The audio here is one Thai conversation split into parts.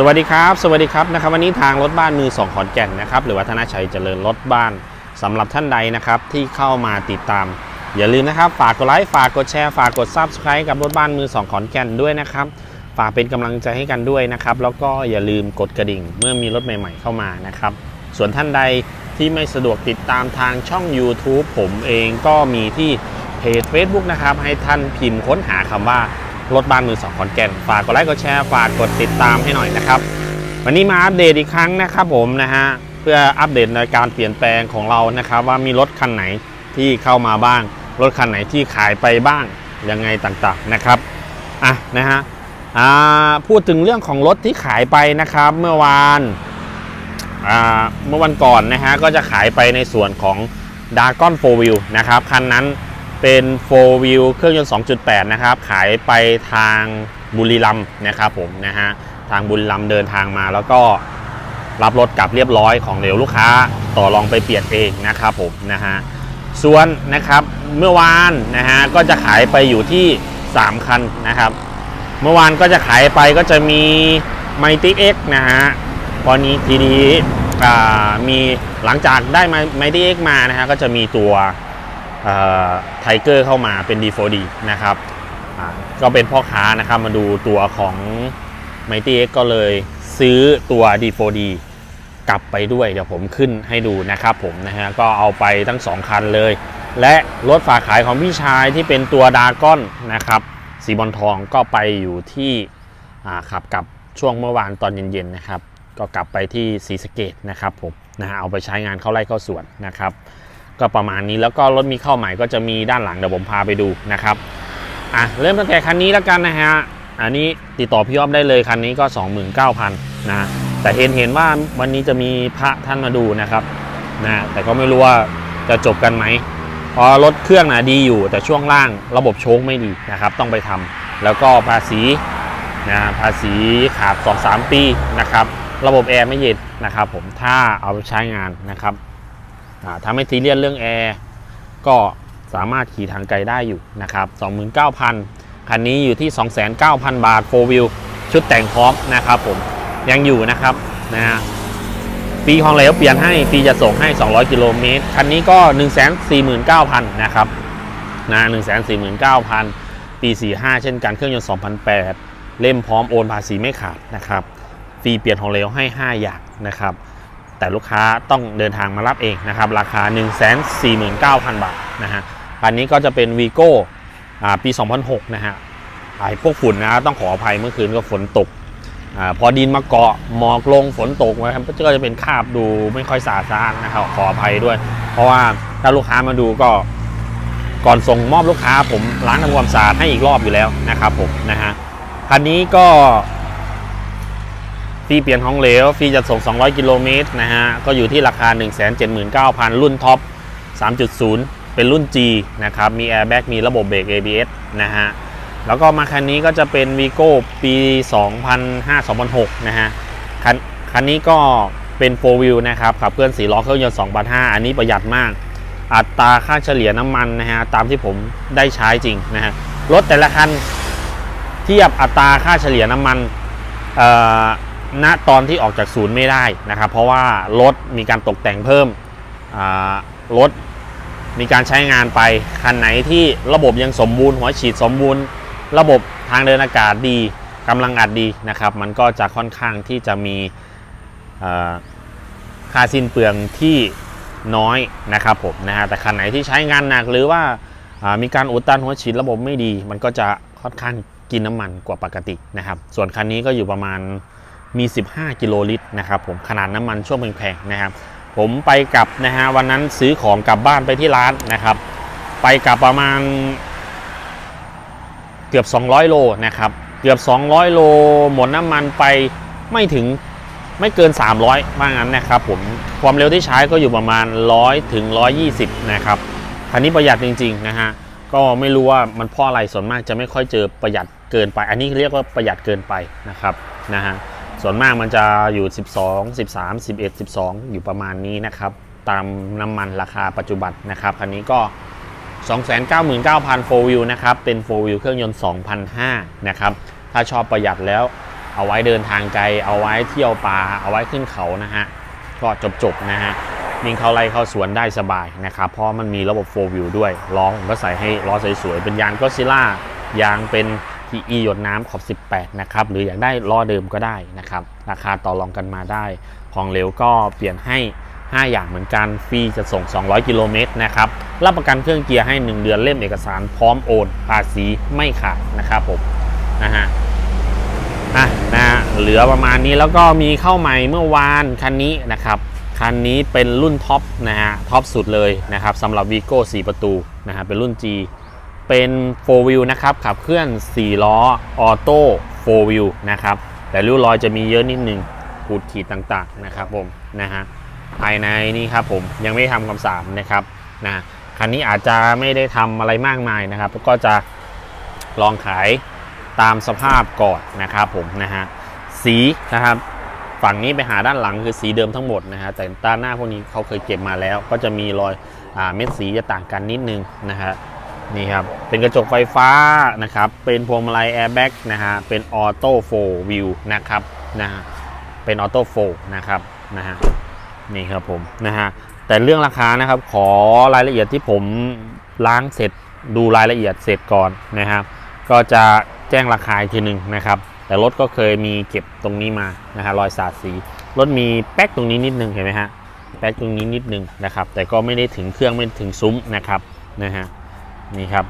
สวัสดีครับสวัสดีครับนะครับวันนี้ทางรถบ้านมือสองขอนแก่นนะครับหรือว่าธนชัยเจริญรถบ้านสำหรับท่านใดนะครับที่เข้ามาติดตาม อย่าลืมนะครับฝากกดไลค์ฝากกดแชร์ฝากกด Subscribe กับรถบ้านมือสองขอนแก่นด้วยนะครับฝากเป็นกำลังใจให้กันด้วยนะครับแล้วก็อย่าลืมกดกระดิ่งเมื่อมีรถใหม่ ๆ เข้ามานะครับส่วนท่านใดที่ไม่สะดวกติดตามทางช่อง YouTube ผมเองก็มีที่เพจ Facebook นะครับให้ท่านพิมพ์ค้นหาคำว่า รถบ้านมือสองขอนแก่น ฝากกดไลค์กดแชร์ฝากกดติดตามให้หน่อยนะครับ วันนี้มาอัปเดตอีกครั้งนะครับผมนะฮะเพื่ออัปเดตในการเปลี่ยนแปลงของเรานะครับ ว่ามีรถคันไหนที่เข้ามาบ้าง รถคันไหนที่ขายไปบ้างยังไงต่างๆนะครับอะนะฮะอ่าพูดถึงเรื่องของรถที่ขายไปนะครับ เมื่อวานอ่าเมื่อวันก่อนนะฮะก็จะขายไปในส่วนของ d a r g o n 4 Wheel นะครับคันนั้น เป็น 4 Wheel เครื่องยนต์ 2.8 นะครับ ขายไปทางบุรีรัมย์นะครับผมนะฮะ ทางบุรีรัมย์เดินทางมาแล้วก็รับรถกลับเรียบร้อยของเหลวลูกค้าต่อรองไปเปลี่ยนเองนะครับผมนะฮะ ส่วนนะครับเมื่อวานนะฮะก็จะขายไปอยู่ที่ 3 คันนะครับ เมื่อวานก็จะขายไปก็จะมี m i g h t y X นะฮะตอนนี้ทีนี้มีหลังจากได้ m i g h t y X มานะฮะก็จะมีตัว ไทเกอร์เข้ามาเป็น D4D นะครับก็เป็นพ่อค้านะครับมาดูตัวของ m i g h t y X ก็เลยซื้อตัว D4D กลับไปด้วยเดี๋ยวผมขึ้นให้ดูนะครับผมนะฮะก็เอาไปทั้ง 2 คันเลย และรถฝากขายของพี่ชายที่เป็นตัวดาก้อนนะครับสีบอลทองก็ไปอยู่ที่ขับกลับช่วงเมื่อวานตอนเย็นๆนะครับ ก็กลับไปที่ศรีสเกดนะครับผมนะฮะเอาไปใช้งานเข้าไร่เข้าสวนนะครับ ก็ประมาณนี้แล้วก็รถมีเข้าใหม่ก็จะมีด้านหลังเดี๋ยวผมพาไปดูนะครับอะเริ่มตั้งแต่คันนี้แล้วกันนะฮะอันนี้ติดต่อพี่อ้อมได้เลยคันนี้ก็ 29,000นะฮะแต่เห็นเห็นว่าวันนี้จะมีพระท่านมาดูนะครับนะแต่ก็ไม่รู้ว่าจะจบกันไหมเพราะรถเครื่องนะดีอยู่ แต่ช่วงล่างระบบโชคไม่ดีนะครับ ต้องไปทำแล้วก็ภาษีนะภาษีขาด2-3 ปีนะครับ ระบบแอร์ไม่เย็นนะครับ ผมถ้าเอาไปใช้งานนะครับ อ่าถ้าไม่ซีเรียสเรื่องแอร์ก็สามารถขี่ทางไกลได้อยู่นะครับ 29,000 คันนี้อยู่ที่ 29,000 บาทโฟวิลชุดแต่งพร้อมนะครับผมยังอยู่นะครับนะฮะปีของเหลวเปลี่ยนให้ฟรีจะส่งให้ 200 กิโลเมตร คันนี้ก็ 149,000 นะครับนะ149,000 ปี 45 เช่นกันเครื่องยนต์ 2008 เล่มพร้อมโอนภาษีไม่ขาดนะครับ ฟรีเปลี่ยนของเหลวให้ 5 อย่างนะครับ แต่ลูกค้าต้องเดินทางมารับเองนะครับ ราคา 149,000 บาทนะฮะคันนี้ก็จะเป็นวีโก้ปี 2006 นะฮะไอ้พวกฝุ่นนะต้องขออภัยเมื่อคืนก็ฝนตกอาพอดินมาเกาะหมอกลงฝนตกนะครับก็จะเป็นคาบดูไม่ค่อยสะอาดสะอานนะครับขออภัยด้วย เพราะว่าถ้าลูกค้ามาดูก็ก่อนส่งมอบลูกค้าผมล้างทำความสะอาดให้อีกรอบอยู่แล้วนะครับผมนะฮะคันนี้ก็ ฟรีเปลี่ยนของเหลวฟรีจะส่ง 200 กิโลเมตรนะฮะ ก็อยู่ที่ราคา 179,000 รุ่นท็อป 3.0 เป็นรุ่น G นะครับ มีแอร์แบ็กมีระบบเบรก ABS นะฮะ แล้วก็มาคันนี้ก็จะเป็นวีโก้ปี 2005-2006 นะฮะคันคันนี้ก็เป็น4 wheel นะครับ ขับเคลื่อน4ล้อเครื่องยนต์2,500อันนี้ประหยัดมาก อัตราค่าเฉลี่ยน้ำมันนะฮะ ตามที่ผมได้ใช้จริงนะฮะ รถแต่ละคันเทียบอัตราค่าเฉลี่ยน้ำมันเอ่อ ณตอนที่ออกจากศูนย์ไม่ได้นะครับ เพราะว่ารถมีการตกแต่งเพิ่มรถมีการใช้งานไป คันไหนที่ระบบยังสมบูรณ์หัวฉีดสมบูรณ์ ระบบทางเดินอากาศดีกำลังอัดดีนะครับ มันก็จะค่อนข้างที่จะมีค่าสิ้นเปลืองที่น้อยนะครับผมนะฮะแต่คันไหนที่ใช้งานหนักหรือว่าอ่ามีการอุดตันหัวฉีดระบบไม่ดี มันก็จะค่อนข้างกินน้ำมันกว่าปกตินะครับ ส่วนคันนี้ก็อยู่ประมาณ มี 15 กิโลลิตรนะครับผมขนาดน้ำมันช่วงแพงๆนะครับ ผมไปกลับนะฮะวันนั้นซื้อของกลับบ้านไปที่ร้านนะครับ ไปกลับประมาณเกือบ 200 โลนะครับเกือบ 200 โลหมดน้ำมันไปไม่ถึงไม่เกิน 300 ว่างั้นนะครับผมความเร็วที่ใช้ก็อยู่ประมาณ 100 ถึง 120 นะครับคันนี้ประหยัดจริงๆนะฮะก็ไม่รู้ว่ามันเพราะอะไรส่วนมากจะไม่ค่อยเจอประหยัดเกินไป อันนี้เรียกว่าประหยัดเกินไปนะครับนะฮะ ส่วนมากมันจะอยู่ 12 13 11 12 อยู่ประมาณนี้นะครับ ตามน้ำมันราคาปัจจุบันนะครับ คันนี้ก็ 299,000 4 wheel นะครับ เป็น 4 wheel เครื่องยนต์2,005นะครับ ถ้าชอบประหยัดแล้วเอาไว้เดินทางไกล เอาไว้เที่ยวป่า เอาไว้ขึ้นเขานะฮะ ก็จบๆนะฮะวิ่งเข้าไร่เข้าสวนได้สบายนะครับ เพราะมันมีระบบ 4 wheel ด้วย ล้อผมก็ใส่ให้ล้อสวยๆ เป็นยางก็ซิล่ายางเป็น TE หยดน้ำขอบ 18 นะครับ หรืออยากได้ล้อเดิมก็ได้นะครับ ราคาต่อรองกันมาได้ ของเหลวก็เปลี่ยนให้ 5 อย่างเหมือนกัน ฟรีจะส่ง 200 กิโลเมตรนะครับ รับประกันเครื่องเกียร์ให้ 1 เดือนเล่มเอกสารพร้อมโอน ภาษีไม่ขาดนะครับผม นะฮะอะนะเหลือประมาณนี้แล้วก็มีเข้าใหม่เมื่อวานคันนี้นะครับคันนี้เป็นรุ่นท็อปนะฮะท็อปสุดเลยนะครับสำหรับ v ีโก้4ประตูนะฮะเป็นรุ่น G เป็น 4 wheel นะครับ ขับเคลื่อน 4 ล้อออโต้ 4 wheel นะครับ แต่ริ้วรอยจะมีเยอะนิดนึงขูดขีดต่างๆนะครับผมนะฮะภายในนี่ครับผมยังไม่ทำความสะอาดนะครับนะคันนี้อาจจะไม่ได้ทำอะไรมากมายนะครับ ก็จะลองขายตามสภาพก่อนนะครับผมนะฮะสีนะครับฝั่งนี้ไปหาด้านหลังคือสีเดิมทั้งหมดนะฮะแต่ด้านหน้าพวกนี้เขาเคยเก็บมาแล้ว ก็จะมีรอยอเม็ดสีจะต่างกันนิดนึงนะฮะ นี่ครับ เป็นกระจกไฟฟ้านะครับ เป็นพวงมาลัยแอร์แบ็กนะฮะ เป็นออโต้โฟวิวนะครับนะฮะ เป็นออโต้โฟนะครับนะฮะ นี่ครับผมนะฮะ แต่เรื่องราคานะครับขอรายละเอียดที่ผมล้างเสร็จดูรายละเอียดเสร็จก่อนนะครับ ก็จะแจ้งราคาอีกทีหนึ่งนะครับ แต่รถก็เคยมีเก็บตรงนี้มานะฮะรอยสาดสี รถมีแป๊กตรงนี้นิดนึงเห็นไหมฮะ แป๊กตรงนี้นิดนึงนะครับ แต่ก็ไม่ได้ถึงเครื่องไม่ถึงซุ้มนะครับนะฮะ นี่ครับ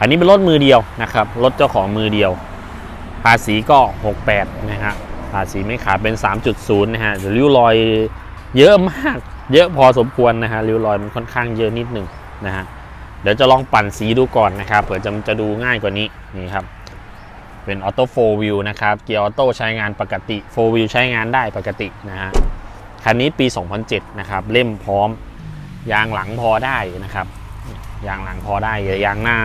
อันนี้เป็นรถมือเดียวนะครับ รถเจ้าของมือเดียว ภาษีก็ 68 นะฮะ ภาษีไม่ขาดเป็น 3.0 นะฮะริ้วรอยเยอะมาก เยอะพอสมควรนะฮะริ้วรอยมันค่อนข้างเยอะนิดหนึ่งนะฮะ เดี๋ยวจะลองปั่นสีดูก่อนนะครับ เผื่อจะจะดูง่ายกว่านี้ นี่ครับ เป็นออโต้โฟวิวนะครับ เกียร์ออโต้ใช้งานปกติโฟวิวใช้งานได้ปกตินะฮะ คันนี้ปี 2007 นะครับ เล่มพร้อมยางหลังพอได้นะครับ ยางหลังพอได้แต่ยางหน้า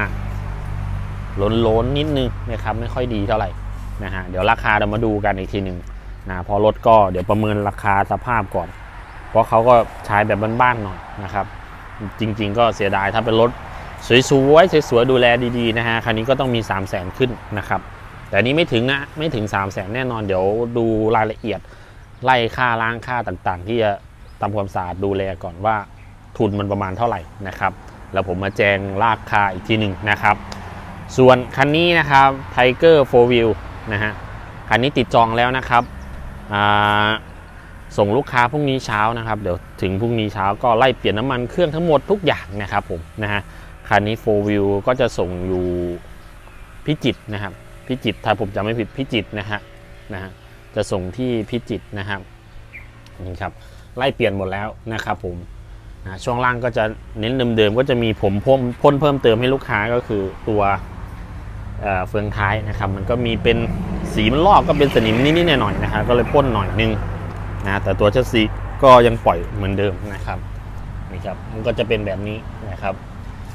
ล้นๆนิดนึงนะครับไม่ค่อยดีเท่าไหร่นะฮะเดี๋ยวราคาเรามาดูกันอีกทีหนึ่งนะพอรถก็เดี๋ยวประเมินราคาสภาพก่อน เพราะเขาก็ใช้แบบบ้านๆหน่อยนะครับ จริง ๆ ก็เสียดายถ้าเป็นรถสวยๆสวยๆดูแลดีๆนะฮะคันนี้ก็ต้องมี 3 0 0 0 0 0ขึ้นนะครับ แต่นี้ไม่ถึงอะไม่ถึง 3 0 0 0 0 0แน่นอนเดี๋ยวดูรายละเอียดไล่ค่าล้างค่าต่างๆ ที่จะทำความสะอาดดูแลก่อนว่าทุนมันประมาณเท่าไหร่นะครับ แล้วผมมาแจงราคาอีกทีหนึ่งนะครับ ส่วนคันนี้นะครับ Tiger 4 Wheel นะฮะคันนี้ติดจองแล้วนะครับส่งลูกค้าพรุ่งนี้เช้านะครับ เดี๋ยวถึงพรุ่งนี้เช้าก็ไล่เปลี่ยนน้ำมันเครื่องทั้งหมดทุกอย่างนะครับผมนะฮะคันนี้4 Wheel ก็จะส่งอยู่พิจิตนะครับพิจิตถ้าผมจำไม่ผิดพิจิตนะฮะนะฮะจะส่งที่พิจิตนะครับนี่ครับไล่เปลี่ยนหมดแล้วนะครับผม นะช่วงล่างก็จะเน้นเดิมๆก็จะมีผมพ่นพ่นเพิ่มเติมให้ลูกค้าก็คือตัวเเฟืองท้ายนะครับ มันก็มีเป็นสีมันลอกก็เป็นสนิมนิดๆหน่อยๆนะครับก็เลยพ่นหน่อยนึงนะแต่ตัวเชสซีก็ยังปล่อยเหมือนเดิมนะครับนี่ครับมันก็จะเป็นแบบนี้นะครับ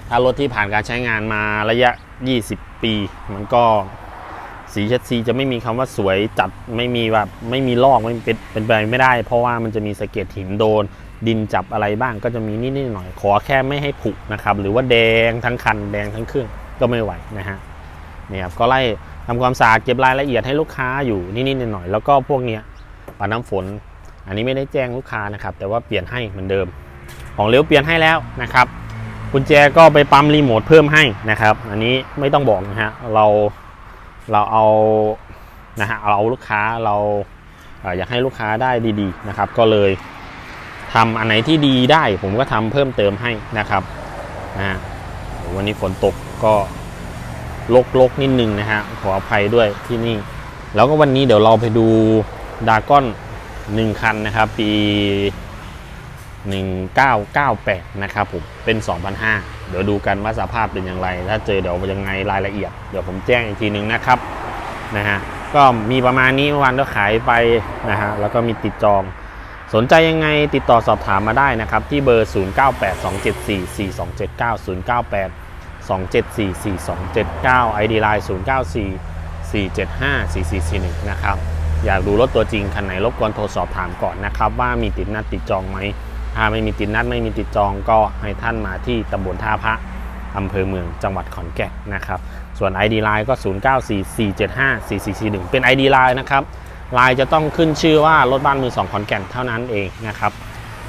ถ้ารถที่ผ่านการใช้งานมาระยะ 20 ปี มันก็สีเช็ดซีจะไม่มีคำว่าสวยจัดไม่มีแบบไม่มีลอกไม่เป็นเป็นไปไม่ได้ เพราะว่ามันจะมีสะเก็ดหินโดน ดินจับอะไรบ้างก็จะมีนิดๆหน่อยๆขอแค่ไม่ให้ผุนะครับ หรือว่าแดงทั้งคันแดงทั้งเครื่องก็ไม่ไหวนะฮะเนี่ยครับก็ไล่ทำความสะอาดเก็บรายละเอียดให้ลูกค้าอยู่นิดๆหน่อยๆแล้วก็พวกเนี้ยปัดน้ำฝน อันนี้ไม่ได้แจ้งลูกค้านะครับ แต่ว่าเปลี่ยนให้เหมือนเดิม ของเลี้ยวเปลี่ยนให้แล้วนะครับกุญแจก็ไปปั๊มรีโมทเพิ่มให้นะครับ อันนี้ไม่ต้องบอกนะฮะเราเราเอานะฮะเราเอาลูกค้าเราอยากให้ลูกค้าได้ดีๆนะครับ ก็เลย ทำอันไหนที่ดีได้ผมก็ทำเพิ่มเติมให้นะครับนะวันนี้ฝนตกก็ลกๆนิดนึงนะฮะขออภัยด้วยที่นี่ แล้วก็วันนี้เดี๋ยวเราไปดูดาก้อนหนึ่งคันนะครับ ปี 1998 นะครับผมเป็น 2005 เดี๋ยวดูกันว่าสภาพเป็นอย่างไร ถ้าเจอเดี๋ยวยังไงรายละเอียด เดี๋ยวผมแจ้งอีกทีนึงนะครับนะฮะก็มีประมาณนี้เมื่อวานก็ขายไปนะฮะแล้วก็มีติดจอง สนใจยังไงติดต่อสอบถามมาได้นะครับ ที่เบอร์ 0982744279 098-274-4279 ID Line 0944754441 นะครับ อยากดูรถตัวจริงคันไหนรบกวนโทรสอบถามก่อนนะครับ ว่ามีติดนัดติดจองไหม ถ้าไม่มีติดนัดไม่มีติดจองก็ให้ท่านมาที่ตำบลท่าพระอำเภอเมืองจังหวัดขอนแก่นนะครับ ส่วน ID Line ก็ 0944754441 เป็น ID Line นะครับ ลน์จะต้องขึ้นชื่อว่ารถบ้านมือสองขอนแก่นเท่านั้นเองนะครับ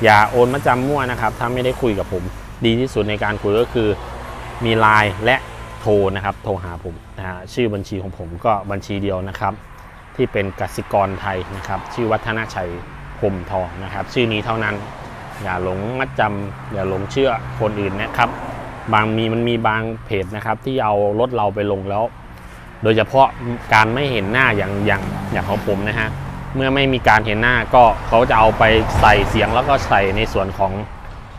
อย่าโอนมาจำมั่วนะครับ ถ้าไม่ได้คุยกับผม ดีที่สุดในการคุยก็คือมีไลน์และโทรนะครับ โทรหาผมนะฮะชื่อบัญชีของผมก็บัญชีเดียวนะครับ ที่เป็นกสิกรไทยนะครับ ชื่อวัฒนชัยพรมทองนะครับ ชื่อนี้เท่านั้น อย่าหลงมัดจำอย่าหลงเชื่อคนอื่นนะครับ บางมีมันมีบางเพจนะครับ ที่เอารถเราไปลงแล้ว โดยเฉพาะการไม่เห็นหน้าอย่างอย่างอย่างของผมนะฮะเมื่อไม่มีการเห็นหน้าก็เขาจะเอาไปใส่เสียงแล้วก็ใส่ในส่วนของ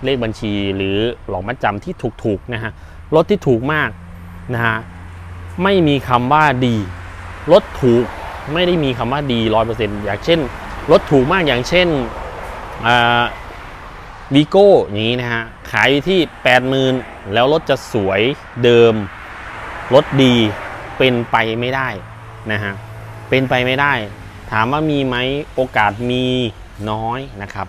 เลขบัญชี หรือหลอกมัดจำที่ถูกๆนะฮะรถที่ถูกมากนะฮะไม่มีคำว่าดีรถถูกไม่ได้มีคำว่าดีร้อยเปอร์เซ็นต์อย่างเช่นรถถูกมากอย่างเช่นวีโก้อย่างนี้นะฮะขายอยู่ที่80,000แล้วรถจะสวยเดิมรถดี เป็นไปไม่ได้นะฮะเป็นไปไม่ได้ ถามว่ามีไหมโอกาสมีน้อยนะครับ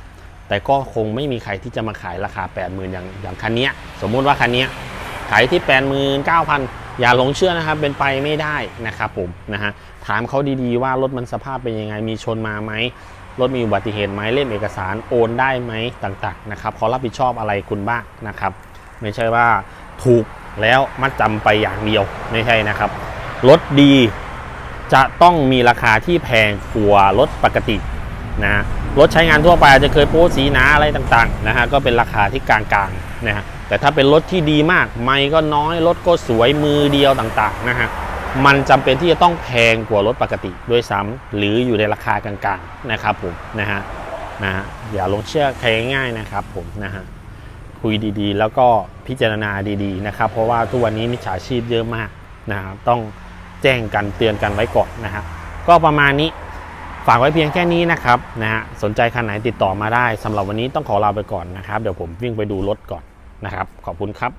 แต่ก็คงไม่มีใครที่จะมาขายราคา 80,000 อย่างอย่างคันนี้สมมุติว่าคันนี้ขายที่ 89,000 อย่าหลงเชื่อนะครับ เป็นไปไม่ได้นะครับผมนะฮะถามเขาดีๆว่ารถมันสภาพเป็นยังไงมีชนมาไหมรถมีอุบัติเหตุไหมเล่มเอกสารโอนได้ไหมต่างๆนะครับเขารับผิดชอบอะไรคุณบ้างนะครับ ไม่ใช่ว่าถูกแล้วมัดจำไปอย่างเดียวไม่ใช่นะครับ รถดีจะต้องมีราคาที่แพงกว่ารถปกตินะรถใช้งานทั่วไปอาจจะเคยโป้สีหนาอะไรต่างๆนะฮะก็เป็นราคาที่กลางๆนะฮะแต่ถ้าเป็นรถที่ดีมาก ไม่ก็น้อยรถก็สวยมือเดียวต่างๆนะฮะมันจำเป็นที่จะต้องแพงกว่ารถปกติด้วยซ้ำหรืออยู่ในราคากลางๆนะครับผมนะฮะนะฮะอย่าลงเชื่อใครง่ายๆนะครับผมนะฮะคุยดีๆ แล้วก็พิจารณาดีๆนะครับเพราะว่าทุกวันนี้มิจฉาชีพเยอะมากนะครับต้อง แจ้งกันเตือนกันไว้ก่อนนะครับก็ประมาณนี้ฝากไว้เพียงแค่นี้นะครับนะฮะสนใจคันไหนติดต่อมาได้สำหรับวันนี้ต้องขอลาไปก่อนนะครับ เดี๋ยวผมวิ่งไปดูรถก่อนนะครับ ขอบคุณครับ